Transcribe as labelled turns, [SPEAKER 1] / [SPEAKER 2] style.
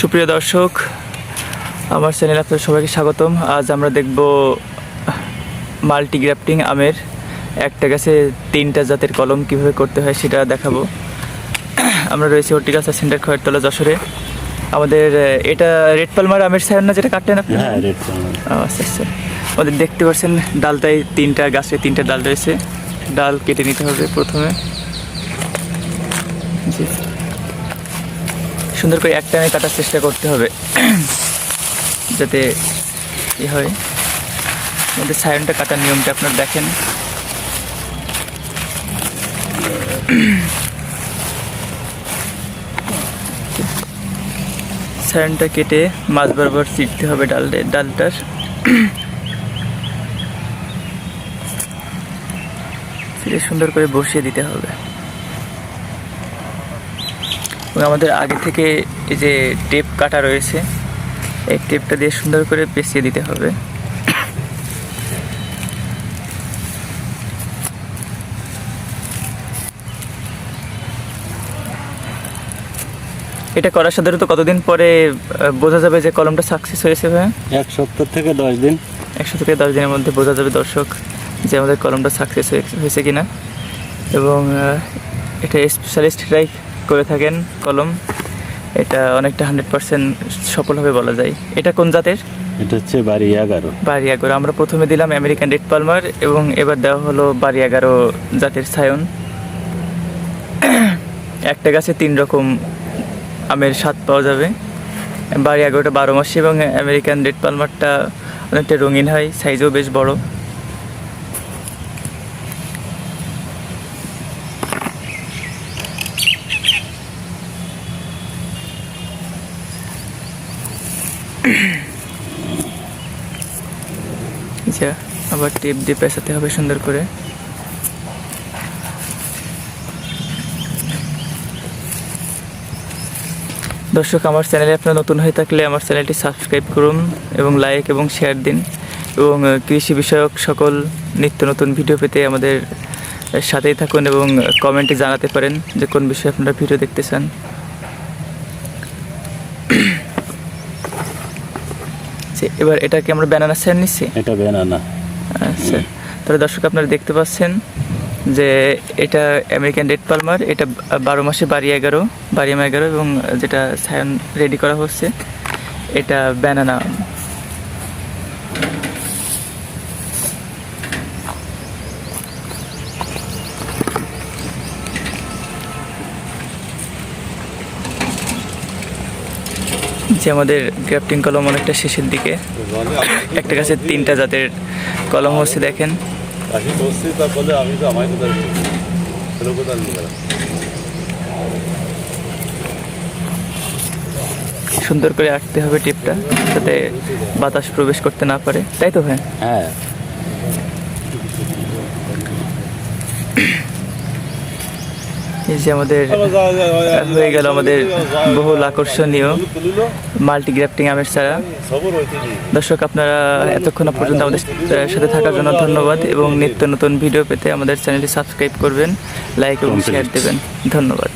[SPEAKER 1] সুপ্রিয় দর্শক আমার চ্যানেলে আপনাদের সবাইকে স্বাগতম। আজ আমরা দেখব মাল্টি গ্রাফটিং আমের একটা গাছে তিনটা জাতের কলম কীভাবে করতে হয় সেটা দেখাবো। আমরা রয়েছি হর্টিকালচার সেন্টার খয়েরতলা যশোরে। আমাদের এটা রেড পালমার আমের সায়ন না যেটা কাটলেন আপনি?
[SPEAKER 2] হ্যাঁ
[SPEAKER 1] আচ্ছা আচ্ছা। আমাদের দেখতে পাচ্ছেন ডালটায় তিনটা গাছে তিনটা ডাল রয়েছে। ডাল কেটে নিতে হবে প্রথমে। জি। সুন্দর করে এক টানে কাটার চেষ্টা করতে হবে। যাতে ই হয়। আমাদের সায়নটা কাটার নিয়মটা আপনারা দেখেন। সায়নটা কেটে মাছ বরাবর চিটতে হবে ডাল ডালটার। সুন্দর করে বসিয়ে দিতে হবে। আমাদের আগে থেকে এই যে টেপ কাটা রয়েছে এই টেপটা দিয়ে সুন্দর করে পেঁচিয়ে দিতে হবে। এটা করার সাধারণত কতদিন পরে বোঝা যাবে যে কলমটা সাকসেস হয়েছে ভাই
[SPEAKER 2] এক সপ্তাহ থেকে দশ দিন।
[SPEAKER 1] একশো থেকে দশ দিনের মধ্যে বোঝা যাবে দর্শক যে আমাদের কলমটা সাকসেস হয়েছে কিনা। এবং এটা স্পেশালিস্টরাই করে থাকেন কলম এটা অনেকটা হান্ড্রেড পার্সেন্ট সফল হবে বলা যায়। এটা কোন জাতের?
[SPEAKER 2] এটা হচ্ছে বাড়ি এগারো
[SPEAKER 1] বাড়ি এগারো আমরা প্রথমে দিলাম আমেরিকান রেড পালমার এবং এবার দেওয়া হলো বাড়ি এগারো জাতের সায়ন। একটা গাছে তিন রকম আমের স্বাদ পাওয়া যাবে। বাড়ি এগারোটা বারো মাসে এবং আমেরিকান রেড পালমারটা অনেকটা রঙিন হয় সাইজও বেশ বড়। আচ্ছা আবার টেপ দিয়ে পেঁচাতে হবে সুন্দর করে। দর্শক, আমার চ্যানেলে আপনারা নতুন হয়ে থাকলে আমার চ্যানেলটি সাবস্ক্রাইব করুন এবং লাইক এবং শেয়ার দিন এবং কৃষি বিষয়ক সকল নিত্য নতুন ভিডিও পেতে আমাদের সাথেই থাকুন এবং কমেন্টে জানাতে পারেন যে কোন বিষয়ে আপনারা ভিডিও দেখতে চান। আচ্ছা, এবার এটা কি আমরা ব্যানানা স্যার নিচ্ছি?
[SPEAKER 2] এটা বেনানা
[SPEAKER 1] আচ্ছা। তাহলে দর্শক আপনারা দেখতে পাচ্ছেন যে এটা আমেরিকান রেড পালমার এটা বারো মাসে বাড়ি এগারো বাড়ি এগারো এবং যেটা সায়ন রেডি করা হচ্ছে এটা ব্যানানা নিচ্ছি আমাদের গ্রাফটিং কলম অনেকটা শেষের দিকে। একটা গাছের তিনটা জাতের কলম হচ্ছে দেখেন। সুন্দর করে আঁকতে হবে টিপটা, যাতে বাতাস প্রবেশ করতে না পারে। তাই তো ভাই?
[SPEAKER 2] হ্যাঁ।
[SPEAKER 1] এই যে আমাদের হয়ে গেল আমাদের বহুল আকর্ষণীয় মাল্টি গ্রাফটিং আমের
[SPEAKER 3] ছাড়া।
[SPEAKER 1] দর্শক আপনারা এতক্ষণ পর্যন্ত আমাদের সাথে থাকার জন্য ধন্যবাদ এবং নিত্য নতুন ভিডিও পেতে আমাদের চ্যানেলটি সাবস্ক্রাইব করবেন লাইক এবং শেয়ার দেবেন। ধন্যবাদ।